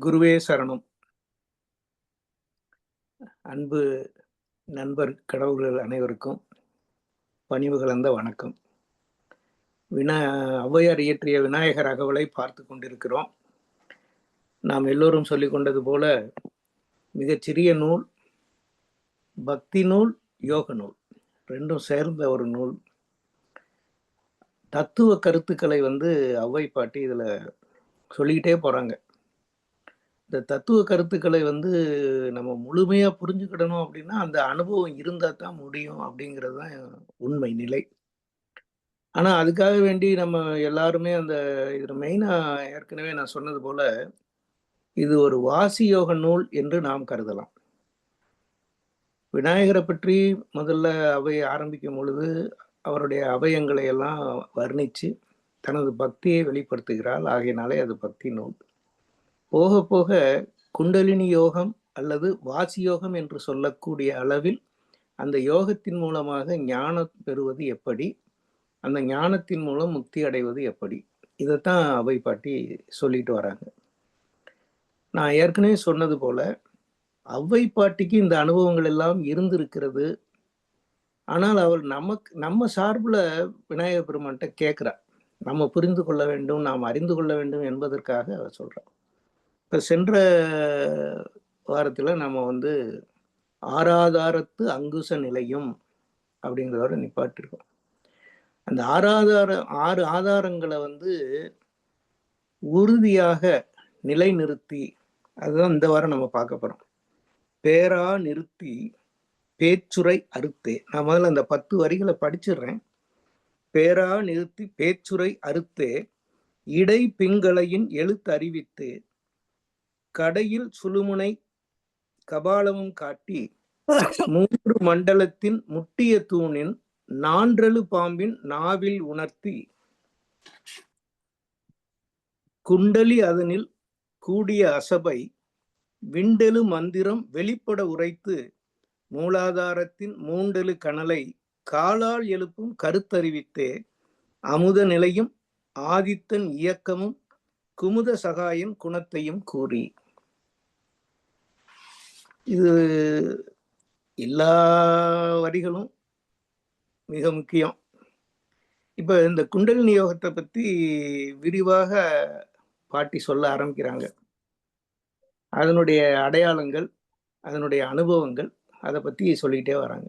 குருவே சரணம். அன்பு நண்பர் கடவுள்கள் அனைவருக்கும் பணிவு கலந்த வணக்கம். வினா ஔவையார் இயற்றிய விநாயகர் அகவலை பார்த்து கொண்டிருக்கிறோம். நாம் எல்லோரும் சொல்லிக் கொண்டது போல மிகச்சிறிய நூல் பக்தி நூல் யோக நூல். ரெண்டும் சேர்ந்த ஒரு நூல். தத்துவ கருத்துக்களை வந்து ஔவை பாட்டி இதில் சொல்லிக்கிட்டே போகிறாங்க இந்த தத்துவ கருத்துக்களை வந்து நம்ம முழுமையாக புரிஞ்சுக்கிடணும் அப்படின்னா அந்த அனுபவம் இருந்தால் தான் முடியும் அப்படிங்கிறது தான் உண்மை நிலை. ஆனால் அதுக்காக வேண்டி நம்ம எல்லாருமே அந்த இதில் மெயினாக ஏற்கனவே நான் சொன்னது போல் இது ஒரு வாசியோக நூல் என்று நாம் கருதலாம். விநாயகரை பற்றி முதல்ல அவை ஆரம்பிக்கும் பொழுது அவருடைய அவயங்களை எல்லாம் வர்ணித்து தனது பக்தியை வெளிப்படுத்துகிறாள். ஆகையினாலே அது பக்தி நூல். போக போக குண்டலினி யோகம் அல்லது வாசி யோகம் என்று சொல்லக்கூடிய அளவில் அந்த யோகத்தின் மூலமாக ஞானம் பெறுவது எப்படி? அந்த ஞானத்தின் மூலம் முக்தி அடைவது எப்படி? இதைத்தான் அவை பாட்டி சொல்லிட்டு வராங்க. நான் ஏற்கனவே சொன்னது போல அவ்வை பாட்டிக்கு இந்த அனுபவங்கள் எல்லாம் இருந்திருக்கிறது. ஆனால் அவள் நமக்கு நம்ம சார்பில் விநாயகர் பெருமான்கிட்ட கேட்குறா. நம்ம புரிந்து கொள்ள வேண்டும் நாம் அறிந்து கொள்ள வேண்டும் என்பதற்காக அவர் சொல்கிறான் இப்போ சென்ற வாரத்தில் நம்ம வந்து ஆராதாரத்து அங்குச நிலையும் அப்படிங்கிறதோட நிப்பாட்டிருக்கோம். அந்த ஆராதார ஆறு ஆதாரங்களை வந்து உறுதியாக நிலைநிறுத்தி அதுதான் இந்த வாரம் நம்ம பார்க்க போகிறோம் பேரா நிறுத்தி பேச்சுரை அறுத்தே. நான் முதல்ல அந்த பத்து வரிகளை படிச்சிடுறேன். பேரா நிறுத்தி பேச்சுரை அறுத்தே இடை பிங்களையின் எழுத்து அறிவித்து கடையில் சுழுமுனை கபாலமும் காட்டி மூன்று மண்டலத்தின் முட்டிய தூணின் நான்றலு பாம்பின் நாவில் உணர்த்தி குண்டலி அதனில் கூடிய அசபை விண்டெழு மந்திரம் வெளிப்பட உரைத்து மூலாதாரத்தின் மூண்டெழு கனலை காலால் எழுப்பும் கருத்தறிவித்தே அமுத நிலையும் ஆதித்தன் இயக்கமும் குமுத சகாயம் குணத்தையும் கூறி. இது எல்லா வரிகளும் மிக முக்கியம். இப்போ இந்த குண்டல் நியோகத்தை பற்றி விரிவாக பாட்டி சொல்ல ஆரம்பிக்கிறாங்க. அதனுடைய அடையாளங்கள் அதனுடைய அனுபவங்கள் அதை பற்றி சொல்லிக்கிட்டே வராங்க.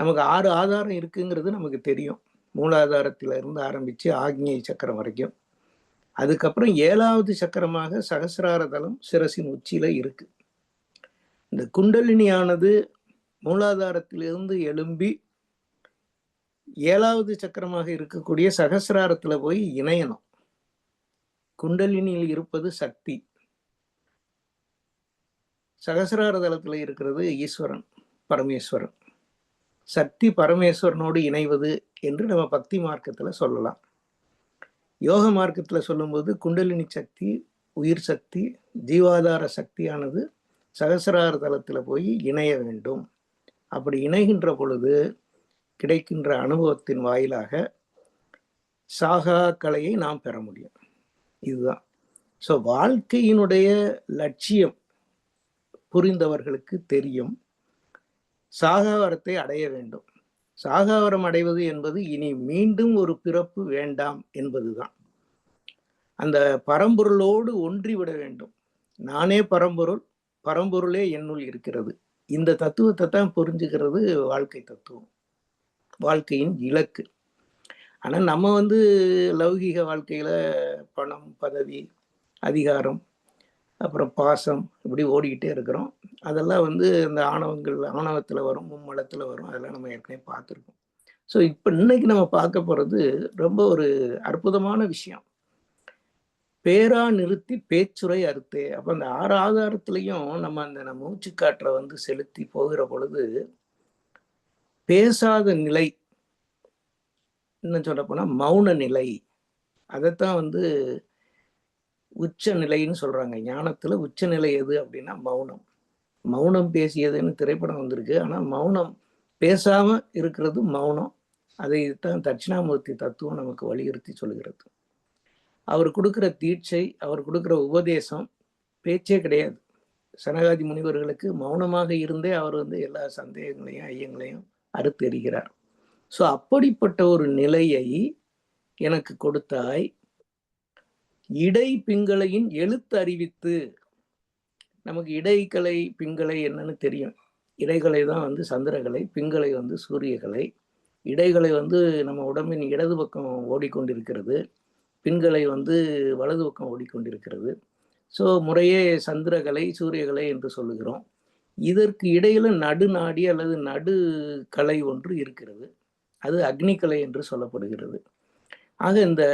நமக்கு ஆறு ஆதாரம் இருக்குங்கிறது நமக்கு தெரியும். மூலாதாரத்தில் இருந்து ஆரம்பித்து ஆக்ஞை சக்கரம் வரைக்கும். அதுக்கப்புறம் ஏழாவது சக்கரமாக சகசிரார தளம் சிரசின் உச்சியில் இருக்குது இந்த குண்டலினியானது மூலாதாரத்திலிருந்து எழும்பி ஏழாவது சக்கரமாக இருக்கக்கூடிய சகசிராரத்தில் போய் இணையணும். குண்டலினியில் இருப்பது சக்தி. சகசிரார தளத்தில் இருக்கிறது ஈஸ்வரன் பரமேஸ்வரன். சக்தி பரமேஸ்வரனோடு இணைவது என்று நம்ம பக்தி மார்க்கத்தில் சொல்லலாம். யோக மார்க்கத்தில் சொல்லும்போது குண்டலினி சக்தி உயிர் சக்தி ஜீவாதார சக்தியானது சகசிரார தளத்தில் போய் இணைய வேண்டும். அப்படி இணைகின்ற பொழுது கிடைக்கின்ற அனுபவத்தின் வாயிலாக சாகா கலையை நாம் பெற முடியும். இதுதான். ஸோ வாழ்க்கையினுடைய லட்சியம் புரிந்தவர்களுக்கு தெரியும். சாகாவரத்தை அடைய வேண்டும். சாகாவரம் அடைவது என்பது இனி மீண்டும் ஒரு பிறப்பு வேண்டாம் என்பதுதான். அந்த பரம்பொருளோடு ஒன்றிவிட வேண்டும். நானே பரம்பொருள் பரம்பொருளே என்னுள் இருக்கிறது. இந்த தத்துவத்தை தான் புரிஞ்சுக்கிறது வாழ்க்கை தத்துவம். வாழ்க்கையின் இலக்கு. ஆனால் நம்ம வந்து லௌகீக வாழ்க்கையில் பணம் பதவி அதிகாரம் அப்புறம் பாசம் இப்படி ஓடிக்கிட்டே இருக்கிறோம். அதெல்லாம் வந்து இந்த ஆணவங்கள் ஆணவத்தில் வரும் மும்மலத்தில் வரும். அதெல்லாம் நம்ம ஏற்கனவே பார்த்துருக்கோம். ஸோ இப்போ இன்னைக்கு நம்ம பார்க்க போகிறது ரொம்ப ஒரு அற்புதமான விஷயம். பேரா நிறுத்தி பேச்சுரை அறுத்தே. அப்போ அந்த ஆறு ஆதாரத்துலையும் நம்ம அந்த நம்ம மூச்சு காற்றை வந்து செலுத்தி போகிற பொழுது பேசாத நிலை இன்னும் சொல்ல போனால் மௌன நிலை அதைத்தான் வந்து உச்ச நிலைன்னு சொல்கிறாங்க ஞானத்தில் உச்ச நிலை எது அப்படின்னா மௌனம். மௌனம் பேசியதுன்னு திரைப்படம் வந்திருக்கு. ஆனால் மௌனம் பேசாமல் இருக்கிறது மௌனம். அதை தான் தட்சிணாமூர்த்தி தத்துவம் நமக்கு வலியுறுத்தி சொல்கிறது அவர் கொடுக்குற தீட்சை அவர் கொடுக்குற உபதேசம் பேச்சே கிடையாது. சனகாதி முனிவர்களுக்கு மௌனமாக இருந்தே அவர் வந்து எல்லா சந்தேகங்களையும் ஐயங்களையும் அறுத்தெறிகிறார். ஸோ அப்படிப்பட்ட ஒரு நிலையை எனக்கு கொடுத்தாய். இடை பிங்களையின் எழுத்து அறிவித்து. நமக்கு இடைக்கலை பிங்களை என்னன்னு தெரியும். இடைகளை தான் வந்து சந்திரகலை பிங்களை வந்து சூரியகலை இடைகளை வந்து நம்ம உடம்பின் இடது பக்கம் ஓடிக்கொண்டிருக்கிறது. பின்களை வந்து வலது பக்கம் ஓடிக்கொண்டிருக்கிறது. ஸோ முறையே சந்திரகலை சூரியகலை என்று சொல்லுகிறோம். இதற்கு இடையில நடுநாடி அல்லது நடு கலை ஒன்று இருக்கிறது. அது அக்னிக்கலை என்று சொல்லப்படுகிறது. ஆக இந்த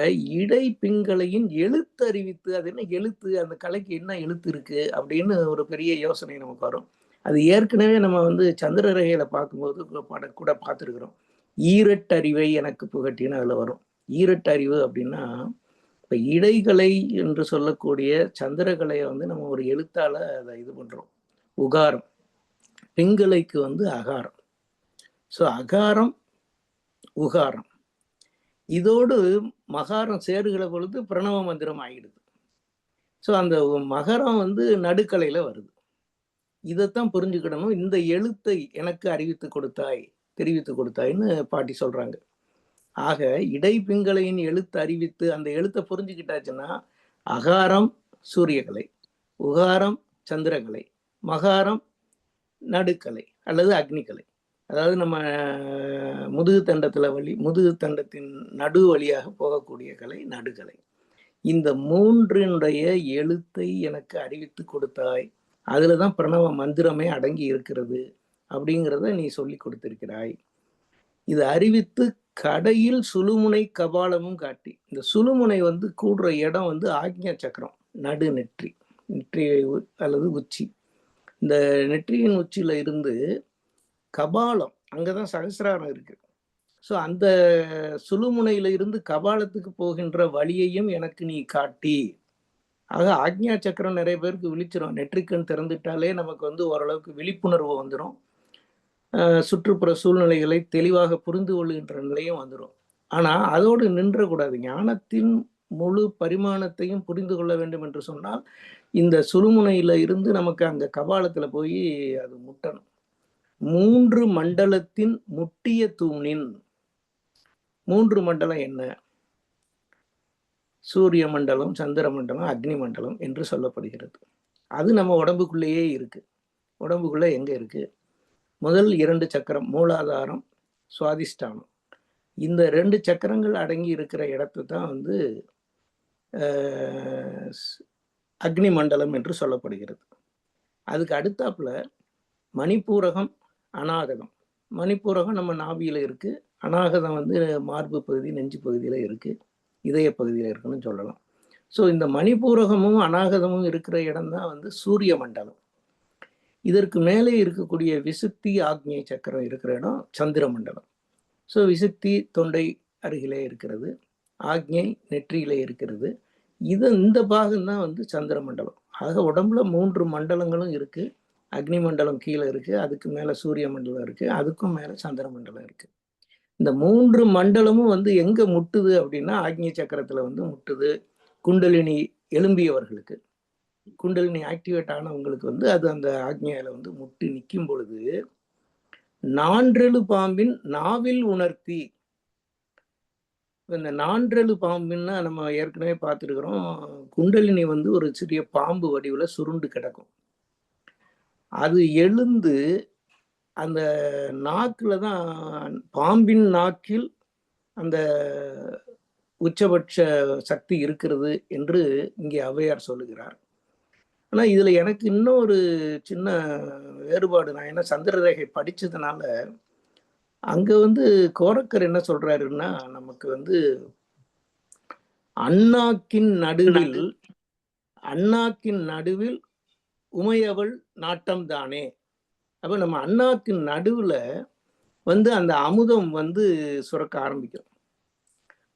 இடை பிங்களையின் எழுத்து அறிவித்து அது என்ன எழுத்து அந்த கலைக்கு என்ன எழுத்து இருக்கு அப்படின்னு ஒரு பெரிய யோசனை நமக்கு வரும். அது ஏற்கனவே நம்ம வந்து சந்திர சந்திரரகையில பார்க்கும்போது கூட பார்த்துருக்குறோம். ஈரட்டறிவை எனக்கு புகட்டின்னு அதில் வரும். ஈரட்டறிவு அப்படின்னா இப்போ இடைகளை என்று சொல்லக்கூடிய சந்திரகலையை வந்து நம்ம ஒரு எழுத்தால் அதை இது பண்ணுறோம் உகாரம். பிங்கலைக்கு வந்து அகாரம். ஸோ அகாரம் உகாரம். இதோடு மகாரம் சேருகிற பொழுது பிரணவ மந்திரம் ஆகிடுது ஸோ அந்த மகரம் வந்து நடுக்கலையில் வருது. இதைத்தான் புரிஞ்சுக்கிடணும். இந்த எழுத்தை எனக்கு அறிவித்து கொடுத்தாய் தெரிவித்து கொடுத்தாய்ன்னு பாட்டி சொல்கிறாங்க ஆக இடைப்பிங்களையின் எழுத்து அறிவித்து அந்த எழுத்தை புரிஞ்சுக்கிட்டாச்சுன்னா அகாரம் சூரியகலை உகாரம் சந்திரகலை மகாரம் நடுக்கலை அல்லது அக்னிக்கலை. அதாவது நம்ம முதுகு தண்டத்தில் வழி முதுகு தண்டத்தின் நடு வழியாக போகக்கூடிய கலை நடுகலை இந்த மூன்றினுடைய எழுத்தை எனக்கு அறிவித்து கொடுத்தாய் அதில் தான் பிரணவ மந்திரமே அடங்கி இருக்கிறது அப்படிங்கிறத நீ சொல்லி கொடுத்திருக்கிறாய். இது அறிவித்து கடையில் சுழுமுனை கபாலமும் காட்டி இந்த சுழுமுனை வந்து கூடுற இடம் வந்து ஆக்ஞா சக்கரம் நடு நெற்றி நெற்றி அல்லது உச்சி. இந்த நெற்றியின் உச்சியில் இருந்து கபாலம் அங்கதான் சகசிராரம் இருக்கு. ஸோ அந்த சுழுமுனையில இருந்து கபாலத்துக்கு போகின்ற வழியையும் எனக்கு நீ காட்டி. ஆக ஆக்ஞா சக்கரம் நிறைய பேருக்கு விழிச்சிரும். நெற்றிக்கண் திறந்துட்டாலே நமக்கு வந்து ஓரளவுக்கு விழிப்புணர்வு வந்துடும் சுற்றுப்புற சூழ்நிலைகளை தெளிவாக புரிந்து கொள்கின்ற நிலையும் வந்துடும் ஆனால் அதோடு நின்றக்கூடாது. ஞானத்தின் முழு பரிமாணத்தையும் புரிந்து கொள்ள வேண்டும் என்று சொன்னால் இந்த சுழுமுனையில இருந்து நமக்கு அந்த கபாலத்துல போய் அது முட்டணும். மூன்று மண்டலத்தின் முட்டிய தூணின் மூன்று மண்டலம் என்ன? சூரிய மண்டலம் சந்திர மண்டலம் அக்னி மண்டலம் என்று சொல்லப்படுகிறது. அது நம்ம உடம்புக்குள்ளேயே இருக்கு. உடம்புக்குள்ள எங்க இருக்கு? முதல் இரண்டு சக்கரம் மூலாதாரம் சுவாதிஷ்டானம். இந்த ரெண்டு சக்கரங்கள் அடங்கி இருக்கிற இடத்து தான் வந்து அக்னி மண்டலம் என்று சொல்லப்படுகிறது. அதுக்கு அடுத்தாப்புல மணிப்பூரகம் அநாகதம் மணிப்பூரகம் நம்ம நாபியில் இருக்குது அநாகதம் வந்து மார்பு பகுதி நெஞ்சு பகுதியில் இருக்குது இதய பகுதியில் இருக்குன்னு சொல்லலாம். ஸோ இந்த மணிப்பூரகமும் அநாகதமும் இருக்கிற இடம் தான் வந்து சூரிய மண்டலம். இதற்கு மேலே இருக்கக்கூடிய விசுத்தி ஆக்னிய சக்கரம் இருக்கிற இடம் சந்திர மண்டலம் ஸோ விசுத்தி தொண்டை அருகிலே இருக்கிறது ஆக்ஞை நெற்றியிலே இருக்கிறது. இது இந்த பாகம்தான் வந்து சந்திர மண்டலம் ஆக உடம்புல மூன்று மண்டலங்களும் இருக்குது அக்னி மண்டலம் கீழே இருக்குது அதுக்கு மேலே சூரிய மண்டலம் இருக்குது அதுக்கும் மேலே சந்திர மண்டலம் இருக்குது இந்த மூன்று மண்டலமும் வந்து எங்கே முட்டுது அப்படின்னா ஆக்னிய சக்கரத்தில் வந்து முட்டுது. குண்டலினி எழும்பியவர்களுக்கு. குண்டலினி ஆக்டிவேட் ஆனவங்களுக்கு வந்து அது அந்த ஆக்ஞையில வந்து முட்டி நிற்கும் பொழுது நான்றெழு பாம்பின் நாவில் உணர்த்தி. இந்த நான்றெழு பாம்புன்னா நம்ம ஏற்கனவே பார்த்துருக்குறோம் குண்டலினி வந்து ஒரு சிறிய பாம்பு வடிவில் சுருண்டு கிடக்கும். அது எழுந்து அந்த நாக்கில் தான் பாம்பின் நாக்கில் அந்த உச்சபட்ச சக்தி இருக்கிறது என்று இங்கே ஔவையார் சொல்லுகிறார். ஆனால் இதில் எனக்கு இன்னொரு சின்ன வேறுபாடு. நான் என்ன சந்திரரேகை படித்ததுனால அங்கே வந்து கோரக்கர் என்ன சொல்றாருன்னா நமக்கு வந்து அண்ணாக்கின் நடுவில் அண்ணாக்கின் நடுவில் உமையவள் நாட்டம் தானே. அப்ப நம்ம அண்ணாக்கின் நடுவுல வந்து அந்த அமுதம் வந்து சுரக்க ஆரம்பிக்கும்.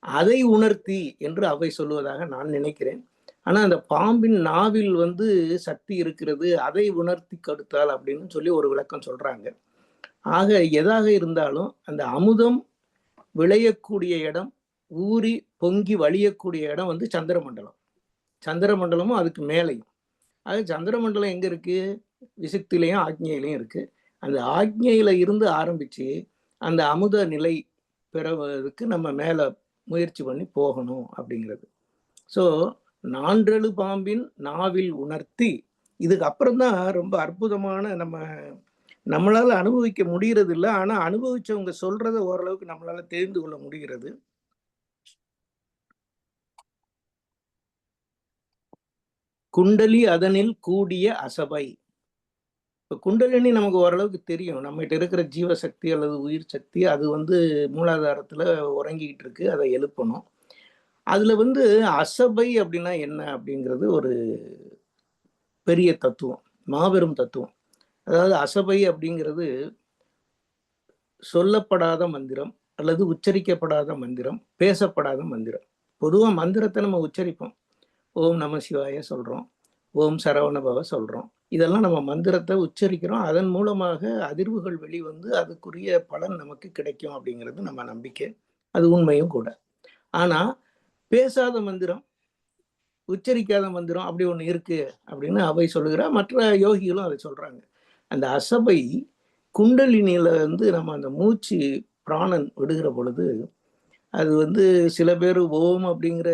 அதை உணர்த்தி என்று அவை சொல்லுவதாக நான் நினைக்கிறேன். ஆனால் அந்த பாம்பின் நாவில் வந்து சக்தி இருக்கிறது அதை உணர்த்தி கடுத்தால் அப்படின்னு சொல்லி ஒரு விளக்கம் சொல்கிறாங்க ஆக எதாக இருந்தாலும் அந்த அமுதம் விளையக்கூடிய இடம் ஊறி பொங்கி வழியக்கூடிய இடம் வந்து சந்திரமண்டலம். சந்திரமண்டலமும் அதுக்கு மேலையும். அது சந்திரமண்டலம் எங்கே இருக்குது விசுக்திலையும் ஆக்ஞையிலையும் இருக்குது அந்த ஆக்ஞையில் இருந்து ஆரம்பித்து அந்த அமுத நிலை பெறுவதற்கு நம்ம மேலே முயற்சி பண்ணி போகணும் அப்படிங்கிறது. ஸோ நான்றெழு பாம்பின் நாவில் உணர்த்தி. இதுக்கு அப்புறம் தான் ரொம்ப அற்புதமான நம்ம நம்மளால அனுபவிக்க முடிகிறது இல்லை ஆனா அனுபவிச்சவங்க சொல்றத ஓரளவுக்கு நம்மளால தெரிந்து கொள்ள முடிகிறது. குண்டலி அதனில் கூடிய அசபை. இப்போ குண்டலினி நமக்கு ஓரளவுக்கு தெரியும். நம்மகிட்ட இருக்கிற ஜீவசக்தி அல்லது உயிர் சக்தி அது வந்து மூலாதாரத்தில் உறங்கிக்கிட்டு இருக்கு. அதை எழுப்பணும். அதில் வந்து அசபை அப்படின்னா என்ன அப்படிங்கிறது ஒரு பெரிய தத்துவம் மாபெரும் தத்துவம். அதாவது அசபை அப்படிங்கிறது சொல்லப்படாத மந்திரம் அல்லது உச்சரிக்கப்படாத மந்திரம் பேசப்படாத மந்திரம். பொதுவாக மந்திரத்தை நம்ம உச்சரிப்போம். ஓம் நம சிவாய சொல்கிறோம் ஓம் சரவணபவ சொல்கிறோம் இதெல்லாம் நம்ம மந்திரத்தை உச்சரிக்கிறோம். அதன் மூலமாக அதிர்வுகள் வெளிவந்து அதுக்குரிய பலன் நமக்கு கிடைக்கும் அப்படிங்கிறது நம்ம நம்பிக்கை. அது உண்மையும் கூட. ஆனால் பேசாத மந்திரம் உச்சரிக்காத மந்திரம் அப்படி ஒன்று இருக்கு அப்படின்னு அவை சொல்லுகிறா மற்ற யோகிகளும் அதை சொல்றாங்க. அந்த அசபை குண்டலினியில வந்து நம்ம அந்த மூச்சு பிராணன் விடுகிற பொழுது அது வந்து சில பேர் ஓம் அப்படிங்கிற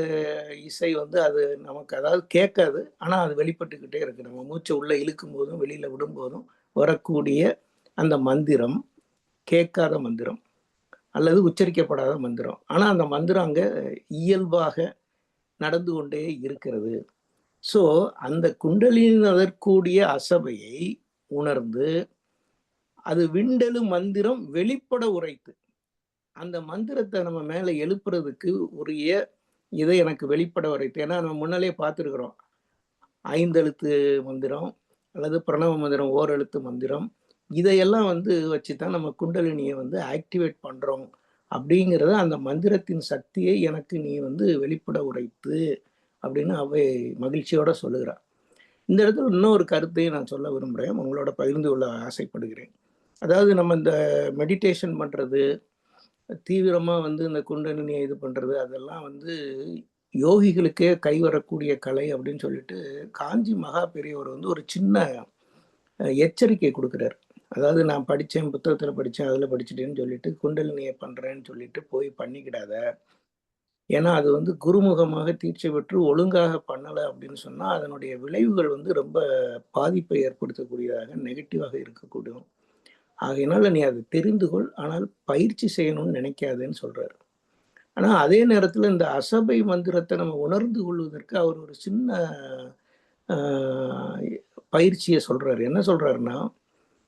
இசை வந்து அது நமக்கு அதாவது கேட்காது. ஆனால் அது வெளிப்பட்டுக்கிட்டே இருக்கு. நம்ம மூச்சை உள்ள இழுக்கும் போதும் வெளியில விடும்போதும் வரக்கூடிய அந்த மந்திரம் கேட்காத மந்திரம். அல்லது உச்சரிக்கப்படாத மந்திரம். ஆனால் அந்த மந்திரம் அங்கே இயல்பாக நடந்து கொண்டே இருக்கிறது. ஸோ அந்த குண்டலின் அதற்கூடிய அசபையை உணர்ந்து அது விண்டலு மந்திரம் வெளிப்பட உரைத்து அந்த மந்திரத்தை நம்ம மேலே எழுப்புறதுக்கு உரிய இதை எனக்கு வெளிப்பட உரைத்து. ஏன்னா நம்ம முன்னாலே பார்த்துருக்குறோம். ஐந்தெழுத்து மந்திரம் அல்லது பிரணவ மந்திரம் ஓரெழுத்து மந்திரம். இதையெல்லாம் வந்து வச்சு தான் நம்ம குண்டலினியை வந்து ஆக்டிவேட் பண்ணுறோம் அப்படிங்கிறத அந்த மந்திரத்தின் சக்தியை எனக்கு நீ வந்து வெளிப்பட உரைத்து அப்படின்னு அவை மகிழ்ச்சியோட சொல்லுகிறார் இந்த இடத்துல இன்னொரு கருத்தையும் நான் சொல்ல விரும்புகிறேன் உங்களோட பகிர்ந்து கொள்ள ஆசைப்படுகிறேன். அதாவது நம்ம இந்த மெடிடேஷன் பண்ணுறது தீவிரமாக வந்து இந்த குண்டலினியை இது பண்ணுறது அதெல்லாம் வந்து யோகிகளுக்கே கை வரக்கூடிய கலை அப்படின்னு சொல்லிட்டு காஞ்சி மகா பெரியவர் வந்து ஒரு சின்ன எச்சரிக்கை கொடுக்குறாரு. அதாவது நான் படித்தேன் புத்தகத்தில் படித்தேன் அதில் படிச்சுட்டேன்னு சொல்லிட்டு குண்டலினியை பண்ணுறேன்னு சொல்லிட்டு போய் பண்ணிக்கிடாத. ஏன்னா அது வந்து குருமுகமாக தீட்சை பெற்று ஒழுங்காக பண்ணலை அப்படின்னு சொன்னால் அதனுடைய விளைவுகள் வந்து ரொம்ப பாதிப்பை ஏற்படுத்தக்கூடியதாக நெகட்டிவாக இருக்கக்கூடும். ஆகையினால நீ அதை தெரிந்து கொள். ஆனால் பயிற்சி செய்யணும்னு நினைக்காதேன்னு சொல்கிறார் ஆனால் அதே நேரத்தில் இந்த அசபை மந்திரத்தை நம்ம உணர்ந்து கொள்வதற்கு அவர் ஒரு சின்ன பயிற்சியை சொல்கிறார் என்ன சொல்கிறாருன்னா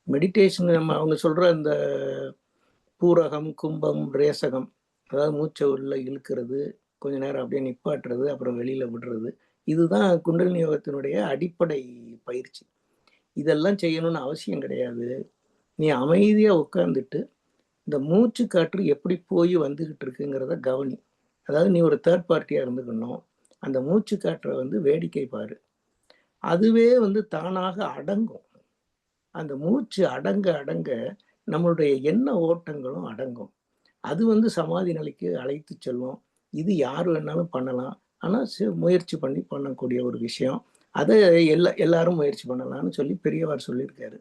மெடிடேஷன் நம்ம அவங்க சொல்ற அந்த பூரகம் கும்பம் ரேசகம் அதாவது மூச்சை உள்ள இழுக்கிறது கொஞ்ச நேரம் அப்படியே நிப்பாட்டுறது அப்புறம் வெளியில விடுறது இதுதான் குண்டலினி யோகத்தினுடைய அடிப்படை பயிற்சி. இதெல்லாம் செய்யணும்னு அவசியம் கிடையாது. நீ அமைதியாக உட்காந்துட்டு இந்த மூச்சு காற்று எப்படி போய் வந்துகிட்டு இருக்குங்கிறத கவனி. அதாவது நீ ஒரு தேர்ட் பார்ட்டியாக இருந்துக்கணும். அந்த மூச்சு காற்றை வந்து வேடிக்கை பாரு. அதுவே வந்து தானாக அடங்கும். அந்த மூச்சு அடங்க அடங்க நம்மளுடைய எண்ண ஓட்டங்களும் அடங்கும். அது வந்து சமாதி நிலைக்கு அழைத்து செல்லும். இது யார் வேணாலும் பண்ணலாம். ஆனால் முயற்சி பண்ணி பண்ணக்கூடிய ஒரு விஷயம். அதை எல்லா எல்லாரும் முயற்சி பண்ணலாம்னு சொல்லி பெரியவர் சொல்லியிருக்காரு.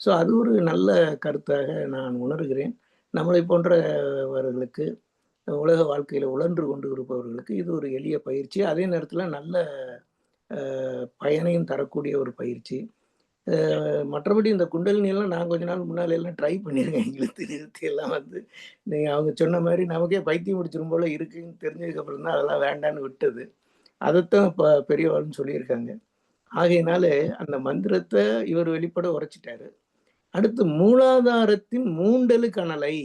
ஸோ அது ஒரு நல்ல கருத்தாக நான் உணர்கிறேன். நம்மளை போன்றவர்களுக்கு உலக வாழ்க்கையில் உழன்று கொண்டு இருப்பவர்களுக்கு இது ஒரு எளிய பயிற்சி. அதே நேரத்தில் நல்ல பயனையும் தரக்கூடிய ஒரு பயிற்சி. மற்றபடி இந்த குண்டலினியெல்லாம் நான் கொஞ்ச நாள் முன்னால் எல்லாம் ட்ரை பண்ணியிருக்கேன். இழுத்து நிறுத்தி எல்லாம் வந்து நீங்கள் அவங்க சொன்ன மாதிரி நமக்கே பைத்தியம் முடிச்சிடும் போல இருக்குன்னு தெரிஞ்சதுக்கப்புறம் தான் அதெல்லாம் வேண்டான்னு விட்டது. அதைத்தான் இப்போ பெரியவாள்னு சொல்லியிருக்காங்க. ஆகையினால அந்த மந்திரத்தை இவர் வெளிப்பட உரைச்சிட்டாரு. அடுத்து மூலாதாரத்தின் மூண்டலு கனலை.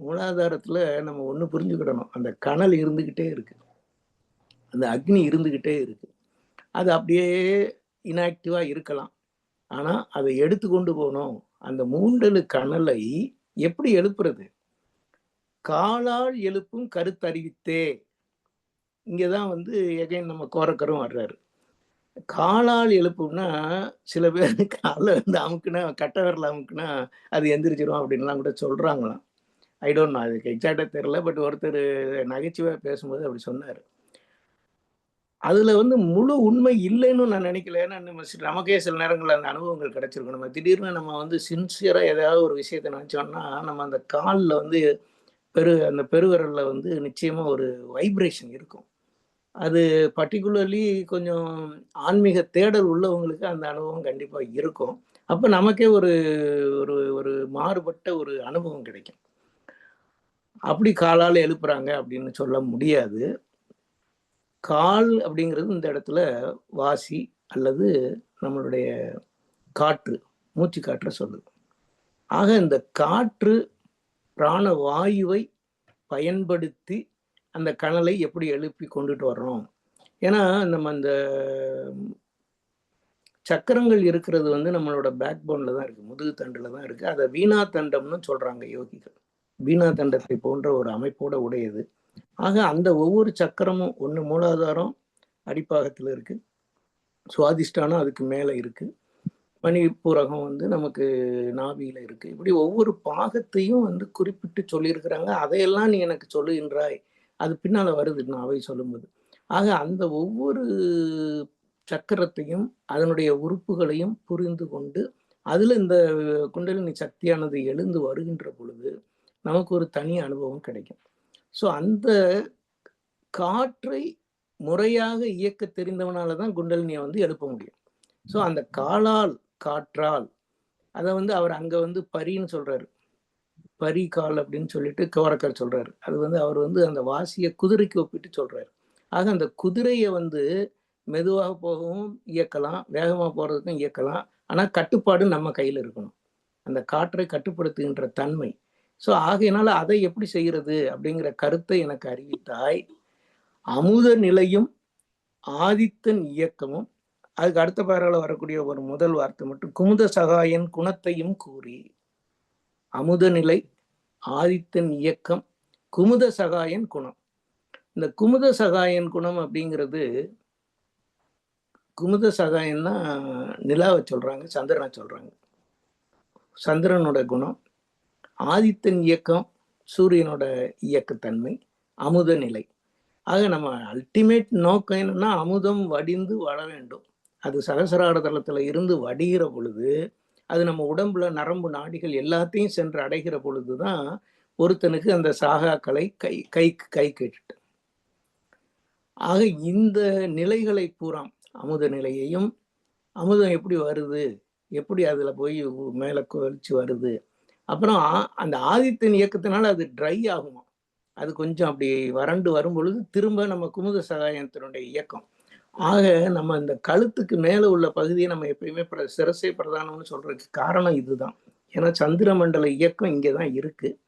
மூலாதாரத்தில் நம்ம ஒன்று புரிஞ்சுக்கிடணும். அந்த கனல் இருந்துக்கிட்டே இருக்கு. அந்த அக்னி இருந்துக்கிட்டே இருக்கு. அது அப்படியே இன்ஆக்டிவா இருக்கலாம். ஆனால் அதை எடுத்து கொண்டு போகணும் அந்த மூண்டலு கனலை எப்படி எழுப்புறது? காலால் எழுப்பும் கருத்தறிவித்தே இங்கே தான் வந்து எகைன் நம்ம கோரக்கரும் வர்றாரு காலால் எழுப்பும்னா சில பேர் காலில் வந்து அமுக்குனா கட்ட விரல அமுக்குனா அது எந்திரிச்சிரும் அப்படின்லாம் கூட சொல்கிறாங்களாம் ஐ டோன்ட் நோ அதுக்கு எக்ஸாக்டாக தெரில பட் ஒருத்தர் நகைச்சுவை பேசும்போது அப்படி சொன்னார். அதுல வந்து முழு உண்மை இல்லைன்னு நான் நினைக்கல ஏன்னா நம்ம நமக்கே சில நேரங்களில் அந்த அனுபவங்கள் கிடைச்சிருக்கும். நம்ம திடீர்னு நம்ம வந்து சின்சியரா ஏதாவது ஒரு விஷயத்த நினைச்சோம்னா நம்ம அந்த காலில் வந்து பெரு அந்த பெருவிரல்ல வந்து நிச்சயமா ஒரு வைப்ரேஷன் இருக்கும். அது பர்டிகுலர்லி கொஞ்சம் ஆன்மீக தேடல் உள்ளவங்களுக்கு அந்த அனுபவம் கண்டிப்பாக இருக்கும். அப்போ நமக்கே ஒரு ஒரு ஒரு மாறுபட்ட ஒரு அனுபவம் கிடைக்கும். அப்படி காலால் எழுப்புறாங்க அப்படின்னு சொல்ல முடியாது. கால் அப்படிங்கிறது இந்த இடத்துல வாசி அல்லது நம்மளுடைய காற்று மூச்சு காற்றை சொல்லுது. ஆக இந்த காற்று பிராண வாயுவை பயன்படுத்தி அந்த கனலை எப்படி எழுப்பி கொண்டுட்டு வர்றோம்? ஏன்னா நம்ம அந்த சக்கரங்கள் இருக்கிறது வந்து நம்மளோட பேக் போனில் தான் இருக்குது முதுகு தண்டில் தான் இருக்குது அதை வீணா தண்டம்னு சொல்கிறாங்க யோகிகள். வீணா தண்டத்தை போன்ற ஒரு அமைப்போட உடையது. ஆக அந்த ஒவ்வொரு சக்கரமும் ஒன்று மூலாதாரம் அடிப்பாகத்தில் இருக்கு. சுவாதிஷ்டானம் அதுக்கு மேலே இருக்கு. மணிப்பூரகம் வந்து நமக்கு நாவியில் இருக்கு. இப்படி ஒவ்வொரு பாகத்தையும் வந்து குறிப்பிட்டு சொல்லியிருக்கிறாங்க. அதையெல்லாம் நீ எனக்கு சொல்லுகின்றாய். அது பின்னால வருது நான் அவை சொல்லும்போது. ஆக அந்த ஒவ்வொரு சக்கரத்தையும் அதனுடைய உறுப்புகளையும் புரிந்து கொண்டு அதில் இந்த குண்டலினி சக்தியானது எழுந்து வருகின்ற பொழுது நமக்கு ஒரு தனி அனுபவம் கிடைக்கும். ஸோ அந்த காற்றை முறையாக இயக்க தெரிந்தவனால தான் குண்டலினியை வந்து எழுப்ப முடியும். ஸோ அந்த காலால் காற்றால் அதை வந்து அவர் அங்கே வந்து பரின்னு சொல்கிறாரு பரி கால் அப்படின்னு சொல்லிட்டு கவரக்கர் சொல்கிறாரு அது வந்து அவர் வந்து அந்த வாசியை குதிரைக்கு ஒப்பிட்டு சொல்கிறாரு ஆக அந்த குதிரையை வந்து மெதுவாக போகவும் இயக்கலாம் வேகமாக போகிறதுக்கும் இயக்கலாம். ஆனால் கட்டுப்பாடு நம்ம கையில் இருக்கணும். அந்த காற்றை கட்டுப்படுத்துகின்ற தன்மை ஸோ ஆகையினால அதை எப்படி செய்கிறது அப்படிங்கிற கருத்தை எனக்கு அறிவித்தாய். அமுத நிலையும் ஆதித்தன் இயக்கமும். அதுக்கு அடுத்த பேரால வரக்கூடிய ஒரு முதல் வார்த்தை மட்டும் குமுத சகாயன் குணத்தையும் கூறி. அமுத நிலை ஆதித்தன் இயக்கம் குமுத சகாயன் குணம். இந்த குமுத சகாயன் குணம் அப்படிங்கிறது குமுத சகாயன்னா நிலாவை சொல்றாங்க சந்திரனை சொல்றாங்க. சந்திரனோட குணம். ஆதித்தன் இயக்கம் சூரியனோட இயக்கத்தன்மை அமுத நிலை. ஆக நம்ம அல்டிமேட் நோக்கம் என்னன்னா அமுதம் வடிந்து வள வேண்டும். அது சகசராட இருந்து வடிகிற பொழுது அது நம்ம உடம்புல நரம்பு நாடிகள் எல்லாத்தையும் சென்று அடைகிற பொழுது தான் ஒருத்தனுக்கு அந்த சாகாக்களை கை கைக்கு கை கேட்டுட்டு. ஆக இந்த நிலைகளை பூராம் அமுத நிலையையும் அமுதம் எப்படி வருது எப்படி அதில் போய் மேலே கொலிச்சு வருது அப்புறம் அந்த ஆதித்தன் இயக்கத்தினால அது ட்ரை ஆகுமா அது கொஞ்சம் அப்படி வறண்டு வரும் பொழுது திரும்ப நம்ம குமுத சகாயத்தினுடைய இயக்கம். ஆக நம்ம இந்த கழுத்துக்கு மேலே உள்ள பகுதியை நம்ம எப்பயுமே பிர- சிரசை பிரதானம்னு சொல்றதுக்கு காரணம் இதுதான். ஏன்னா சந்திரமண்டல இயக்கம் இங்கே தான் இருக்கு.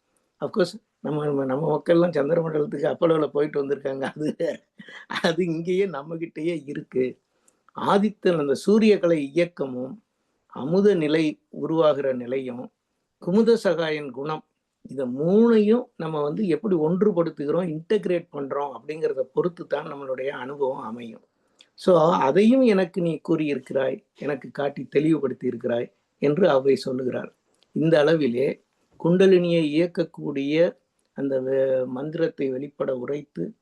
அஃப்கோர்ஸ் நம்ம நம்ம நம்ம மக்கள்லாம் சந்திரமண்டலத்துக்கு அப்பளவில் போயிட்டு வந்திருக்காங்க. அது அது இங்கேயே நம்மகிட்டயே இருக்குது இருக்கு. ஆதித்தன் அந்த சூரியகலை இயக்கமும் அமுத நிலை உருவாகிற நிலையும் குமுத சகாயன் குணம். இதை மூணையும் நம்ம வந்து எப்படி ஒன்றுபடுத்துகிறோம் இன்டகிரேட் பண்ணுறோம் அப்படிங்கிறத பொறுத்து தான் நம்மளுடைய அனுபவம் அமையும். ஸோ அதையும் எனக்கு நீ கூறியிருக்கிறாய் எனக்கு காட்டி தெளிவுபடுத்தி இருக்கிறாய் என்று அவை சொல்லுகிறார் இந்த அளவிலே குண்டலினியை இயக்கக்கூடிய அந்த வே- மந்திரத்தை வெளிப்பட உரைத்து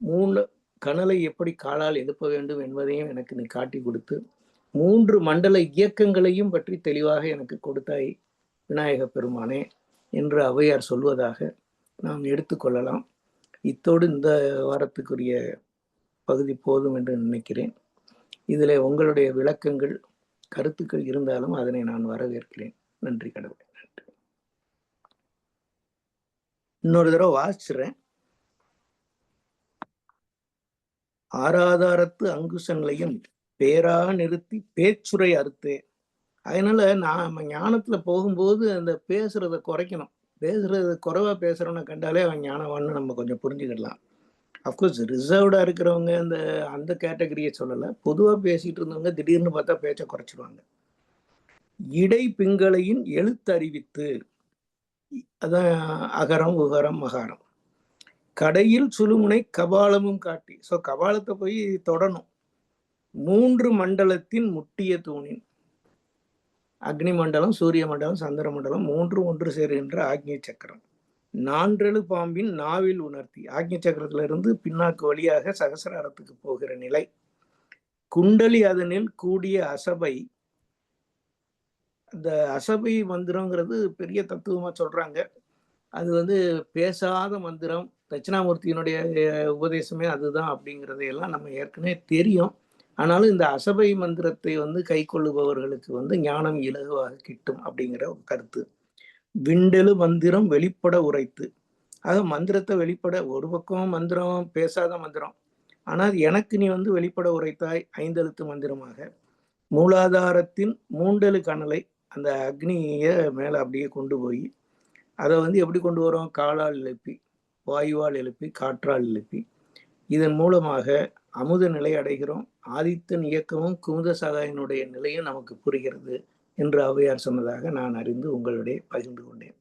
மூணு கனலை எப்படி காலால் எழுப்ப வேண்டும் என்பதையும் எனக்கு நீ காட்டி கொடுத்து மூன்று மண்டல இயக்கங்களையும் பற்றி தெளிவாக எனக்கு கொடுத்தாய். விநாயக பெருமானே என்று ஔவையார் சொல்வதாக நாம் எடுத்துக்கொள்ளலாம் இத்தோடு இந்த வாரத்துக்குரிய பகுதி போதும் என்று நினைக்கிறேன். இதில் உங்களுடைய விளக்கங்கள் கருத்துக்கள் இருந்தாலும் அதனை நான் வரவேற்கிறேன். நன்றி கடவுளை நன்றி. இன்னொரு தடவை வாசிச்சுறேன் ஆராதாரத்து அங்குசங்களையும் பேரா நிறுத்தி பேச்சுரை அறுத்தேன். அதனால நான் ஞானத்துல போகும்போது அந்த பேசுறத குறைக்கணும். பேசுறது குறைவா பேசுறவனை கண்டாலே அவன் ஞானவான்னு நம்ம கொஞ்சம் புரிஞ்சுக்கிடலாம். அஃப்கோர்ஸ் ரிசர்வ்டா இருக்கிறவங்க அந்த அந்த கேட்டகரியை சொல்லலை. பொதுவாக பேசிட்டு இருந்தவங்க திடீர்னு பார்த்தா பேச்சை குறைச்சிடுவாங்க இடை பிங்களையின் எழுத்தறிவித்து அதான் அகரம் உகரம் மகாரம். கடையில் சுழுமுனை கபாலமும் காட்டி. ஸோ கபாலத்தை போய் தொடணும். மூன்று மண்டலத்தின் முட்டிய தூணின். அக்னி மண்டலம் சூரிய மண்டலம் சந்திர மண்டலம் மூன்று ஒன்று சேருகின்ற ஆக்னி சக்கரம். நான்றெழு பாம்பின் நாவில் உணர்த்தி ஆக்னி சக்கரத்துல இருந்து பின்னாக்கு வழியாக சகசராரத்துக்கு போகிற நிலை. குண்டலி அதனில் கூடிய அசபை அந்த அசபை மந்திரங்கிறது பெரிய தத்துவமா சொல்றாங்க. அது வந்து பேசாத மந்திரம் தட்சிணாமூர்த்தியினுடைய உபதேசமே அதுதான் அப்படிங்கிறதையெல்லாம் நம்ம ஏற்கனவே தெரியும். ஆனாலும் இந்த அசபை மந்திரத்தை வந்து கை கொள்ளுபவர்களுக்கு வந்து ஞானம் இலகுவாக கிட்டும் அப்படிங்கிற ஒரு கருத்து. விண்டெழு மந்திரம் வெளிப்பட உரைத்து. ஆக மந்திரத்தை வெளிப்பட ஒரு பக்கம் மந்திரம் பேசாத மந்திரம். ஆனால் எனக்கு நீ வந்து வெளிப்பட உரைத்தாய் ஐந்தெழுத்து மந்திரமாக. மூலாதாரத்தின் மூண்டெழு கணலை அந்த அக்னியை மேலே அப்படியே கொண்டு போய் அதை வந்து எப்படி கொண்டு வரோம்? காலால் எழுப்பி வாயுவால் எழுப்பி காற்றால் எழுப்பி. இதன் மூலமாக அமுத நிலை அடைகிறோம். ஆதித்தன் இயக்கமும் குமுத சகாயனுடைய நிலையும் நமக்கு புரிகிறது என்று ஔவையார் சொன்னதாக நான் அறிந்து உங்களுடைய பகிர்ந்து கொண்டேன்.